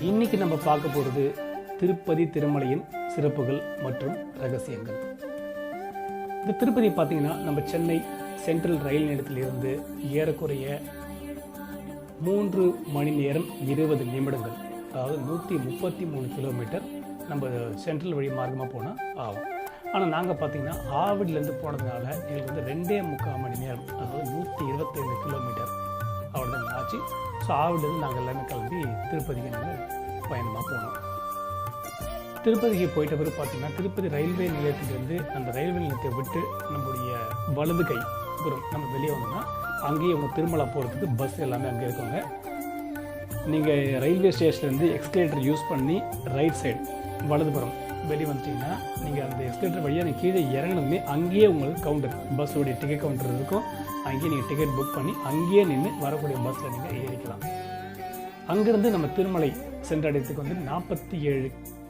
இன்னைக்கு நம்ம பார்க்க போகிறது திருப்பதி திருமலையின் சிறப்புகள் மற்றும் ரகசியங்கள். இந்த திருப்பதி பார்த்தீங்கன்னா நம்ம சென்னை சென்ட்ரல் ரயில் நிலையத்திலிருந்து ஏறக்குறைய மூன்று மணி நேரம் இருபது நிமிடங்கள் அதாவது நூற்றி முப்பத்தி மூணு கிலோமீட்டர் நம்ம சென்ட்ரல் வழி மார்க்கமாக போனால் ஆகும். ஆனால் நாங்கள் பார்த்தீங்கன்னா ஆவடியிலேருந்து போனதுனால எங்களுக்கு வந்து ரெண்டே முக்கால் மணி நேரம் அதாவது நூற்றி இருபத்தேழு கிலோமீட்டர் அவ்வளோதான் ஆச்சு ஸோ ஆவிலேருந்து நாங்கள் எல்லாமே கிளம்பி திருப்பதிக்கு நாங்கள் பயணமாக போனோம். திருப்பதிக்கு போயிட்ட பிறகு பார்த்தீங்கன்னா திருப்பதி ரயில்வே நிலையத்திலிருந்து அந்த ரயில்வே நிலையத்தை விட்டு நம்முடைய வலது கை புறம் நம்ம வெளியே வந்தோம்னா அங்கேயே அவங்க திருமலா போகிறதுக்கு பஸ் எல்லாமே அங்கே இருக்குங்க. நீங்கள் ரயில்வே ஸ்டேஷன்லேருந்து எக்ஸ்கலேட்டர் யூஸ் பண்ணி ரைட் சைடு வலதுபுறம் வெளியே வந்துட்டிங்கன்னா நீங்கள் அந்த எக்ஸ்கலேட்டர் வழியாக நீங்கள் கீழே இறங்கினதுமே அங்கேயே உங்களுக்கு கவுண்டர் பஸ்ஸோடைய டிக்கெட் கவுண்டர் இருக்கும். அங்கேயே நீங்கள் டிக்கெட் புக் பண்ணி அங்கேயே நின்று வரக்கூடிய பஸ்ஸில் நீங்கள் ஏறிக்கலாம். அங்கேருந்து நம்ம திருமலை சென்றடையத்துக்கு வந்து நாற்பத்தி ஏழு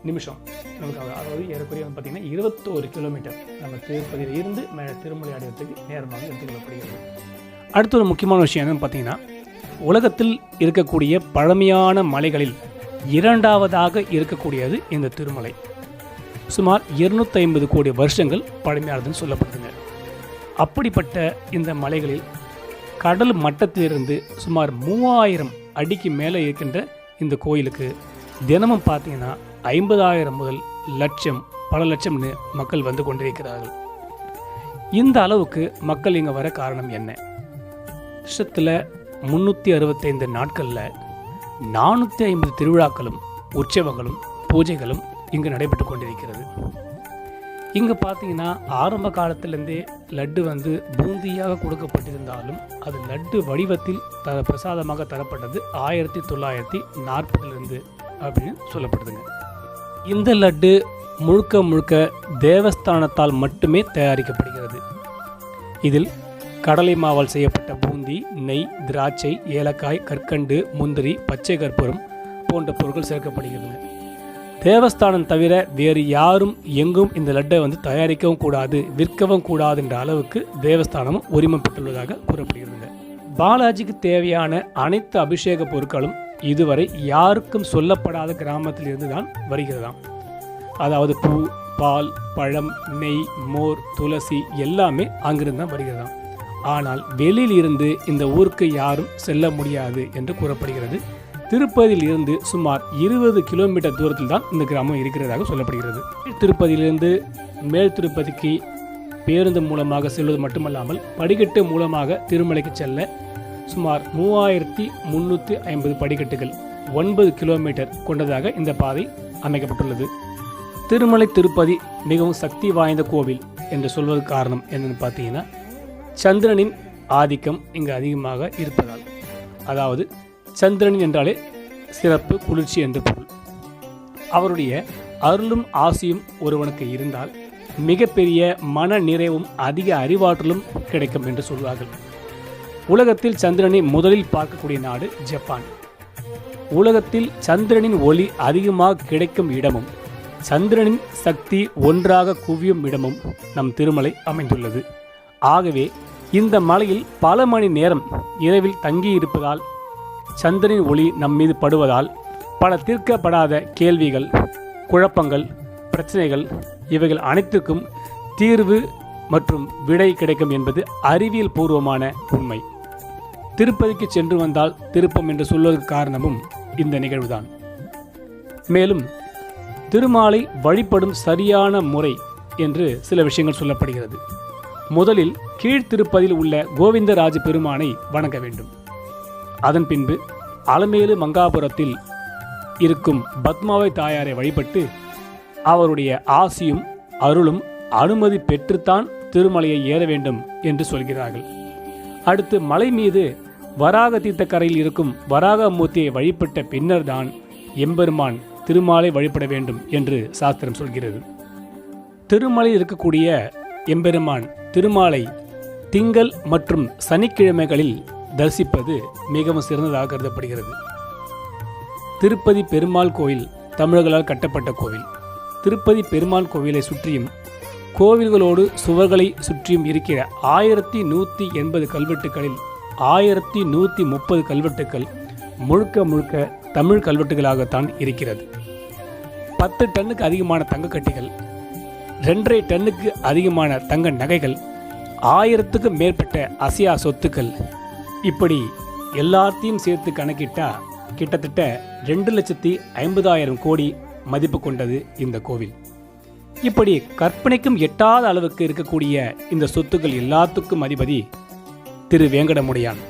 நிமிஷம் நமக்கு அதாவது ஏறக்குறைய வந்து பார்த்திங்கன்னா இருபத்தோரு கிலோமீட்டர் நம்ம திருப்பதியில் இருந்து மேலே திருமலை அடையத்துக்கு நேரமாக எடுத்துக்கொள்ளப்படுகிறது. அடுத்த ஒரு முக்கியமான விஷயம் என்னென்னு பார்த்தீங்கன்னா உலகத்தில் இருக்கக்கூடிய பழமையான மலைகளில் இரண்டாவதாக இருக்கக்கூடியது இந்த திருமலை. சுமார் 250 ஐம்பது கோடி வருஷங்கள் பழமையானதுன்னு சொல்லப்படுதுங்க. அப்படிப்பட்ட இந்த மலைகளில் கடல் மட்டத்திலிருந்து சுமார் மூவாயிரம் அடிக்கு மேலே இருக்கின்ற இந்த கோயிலுக்கு தினமும் பார்த்தீங்கன்னா ஐம்பதாயிரம் முதல் லட்சம் பல லட்சம்னு மக்கள் வந்து கொண்டிருக்கிறார்கள். இந்த அளவுக்கு மக்கள் இங்கே வர காரணம் என்ன? வருஷத்தில் முந்நூற்றி அறுபத்தைந்து நாட்களில் நானூற்றி ஐம்பது திருவிழாக்களும் உற்சவங்களும் பூஜைகளும் இங்கு நடைபெற்று கொண்டிருக்கிறது. இங்கே பார்த்தீங்கன்னா ஆரம்ப காலத்திலேருந்தே லட்டு வந்து பூந்தியாக கொடுக்கப்பட்டிருந்தாலும் அது லட்டு வடிவத்தில் த பிரசாதமாக தரப்பட்டது ஆயிரத்தி தொள்ளாயிரத்தி நாற்பதுலேருந்து அப்படின்னு சொல்லப்படுதுங்க. இந்த லட்டு முழுக்க முழுக்க தேவஸ்தானத்தால் மட்டுமே தயாரிக்கப்படுகிறது. இதில் கடலை மாவால் செய்யப்பட்ட பூந்தி நெய் திராட்சை ஏலக்காய் கற்கண்டு முந்திரி பச்சை கற்பூரம் போன்ற பொருட்கள் சேர்க்கப்படுகிறது தேவஸ்தானம் தவிர வேறு யாரும் எங்கும் இந்த லட்டை வந்து தயாரிக்கவும் கூடாது விற்கவும் கூடாது என்ற அளவுக்கு தேவஸ்தானமும் உரிமம் பெற்றுள்ளதாக கூறப்படுகிறது. பாலாஜிக்கு தேவையான அனைத்து அபிஷேக பொருட்களும் இதுவரை யாருக்கும் சொல்லப்படாத கிராமத்தில் இருந்து தான் வருகிறதாம். அதாவது பூ பால் பழம் நெய் மோர் துளசி எல்லாமே அங்கிருந்து தான் வருகிறதாம். ஆனால் வெளியில் இருந்து இந்த ஊருக்கு யாரும் செல்ல முடியாது என்று கூறப்படுகிறது. திருப்பதியில் இருந்து சுமார் இருபது கிலோமீட்டர் தூரத்தில் தான் இந்த கிராமம் இருக்கிறதாக சொல்லப்படுகிறது. திருப்பதியிலிருந்து மேல் திருப்பதிக்கு பேருந்து மூலமாக செல்வது மட்டுமல்லாமல் படிக்கட்டு மூலமாக திருமலைக்கு செல்ல சுமார் மூவாயிரத்தி முன்னூற்றி ஐம்பது படிக்கட்டுகள் ஒன்பது கிலோமீட்டர் கொண்டதாக இந்த பாதை அமைக்கப்பட்டுள்ளது. திருமலை திருப்பதி மிகவும் சக்தி வாய்ந்த கோவில் என்று சொல்வது காரணம் என்னென்னு பார்த்தீங்கன்னா சந்திரனின் ஆதிக்கம் இங்கு அதிகமாக இருப்பதால். அதாவது சந்திரன் என்றாலே சிறப்பு குளிர்ச்சி என்று பொருள். அவருடைய அருளும் ஆசையும் ஒருவனுக்கு இருந்தால் மிகப்பெரிய மன நிறைவும் அதிக அறிவாற்றலும் கிடைக்கும் என்று சொல்வார்கள். உலகத்தில் சந்திரனை முதலில் பார்க்கக்கூடிய நாடு ஜப்பான். உலகத்தில் சந்திரனின் ஒளி அதிகமாக கிடைக்கும் இடமும் சந்திரனின் சக்தி ஒன்றாக குவியும் இடமும் நம் திருமலை அமைந்துள்ளது. ஆகவே இந்த மலையில் பல மணி நேரம் இரவில் தங்கியிருப்பதால் சந்திரனின் ஒளி நம் மீது படுவதால் பல தீர்க்கப்படாத கேள்விகள் குழப்பங்கள் பிரச்சனைகள் இவைகள் அனைத்துக்கும் தீர்வு மற்றும் விடை கிடைக்கும் என்பது அறிவியல் பூர்வமான உண்மை. திருப்பதிக்கு சென்று வந்தால் திருப்பம் என்று சொல்வதற்கு காரணமும் இந்த நிகழ்வுதான். மேலும் திருமாலை வழிபடும் சரியான முறை என்று சில விஷயங்கள் சொல்லப்படுகிறது. முதலில் கீழ்த்திருப்பதில் உள்ள கோவிந்தராஜ பெருமானை வணங்க வேண்டும். அதன் பின்பு அலமேலு மங்காபுரத்தில் இருக்கும் பத்மாவை தாயாரை வழிபட்டு அவருடைய ஆசியும் அருளும் அனுமதி பெற்றுத்தான் திருமலையை ஏற வேண்டும் என்று சொல்கிறார்கள். அடுத்து மலை மீது வராக தீர்த்தக்கரையில் இருக்கும் வராக மூர்த்தியை வழிபட்ட பின்னர்தான் எம்பெருமான் திருமாலை வழிபட வேண்டும் என்று சாஸ்திரம் சொல்கிறது. திருமலையில் இருக்கக்கூடிய எம்பெருமான் திருமாலை திங்கள் மற்றும் சனிக்கிழமைகளில் தரிசிப்பது மிகவும் சிறந்ததாக கருதப்படுகிறது. திருப்பதி பெருமாள் கோயில் தமிழர்களால் கட்டப்பட்ட கோவில். திருப்பதி பெருமாள் கோவிலை சுற்றியும் கோவில்களோடு சுவர்களை சுற்றியும் இருக்கிற ஆயிரத்தி நூற்றி எண்பது கல்வெட்டுகளில் ஆயிரத்தி நூற்றி முப்பது கல்வெட்டுக்கள் முழுக்க முழுக்க தமிழ் கல்வெட்டுகளாகத்தான் இருக்கிறது. பத்து டன்னுக்கு அதிகமான தங்கக்கட்டிகள் ரெண்டரை டன்னுக்கு அதிகமான தங்க நகைகள் ஆயிரத்துக்கும் மேற்பட்ட அசியா சொத்துக்கள் இப்படி எல்லாத்தையும் சேர்த்து கணக்கிட்டா கிட்டத்தட்ட ரெண்டு லட்சத்தி ஐம்பதாயிரம் கோடி மதிப்பு கொண்டது இந்த கோவில். இப்படி கற்பனைக்கும் எட்டாத அளவுக்கு இருக்கக்கூடிய இந்த சொத்துக்கள் எல்லாத்துக்கும் அதிபதி திரு வேங்கடமுடையான்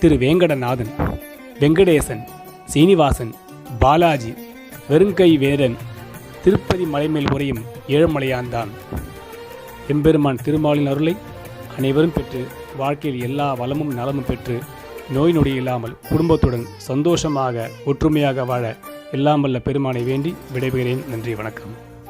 திரு வேங்கடநாதன் வெங்கடேசன் சீனிவாசன் பாலாஜி வெறுங்கை வேரன் திருப்பதி மலைமேல் உரையும் ஏழுமலையான்தான். எம்பெருமான் திருமாலின் அருளை அனைவரும் பெற்று வாழ்க்கையில் எல்லா வளமும் நலமும் பெற்று நோய் நொடி இல்லாமல் குடும்பத்துடன் சந்தோஷமாக ஒற்றுமையாக வாழ எல்லாம் வல்ல பெருமானை வேண்டி விடைபெறுகிறேன். நன்றி வணக்கம்.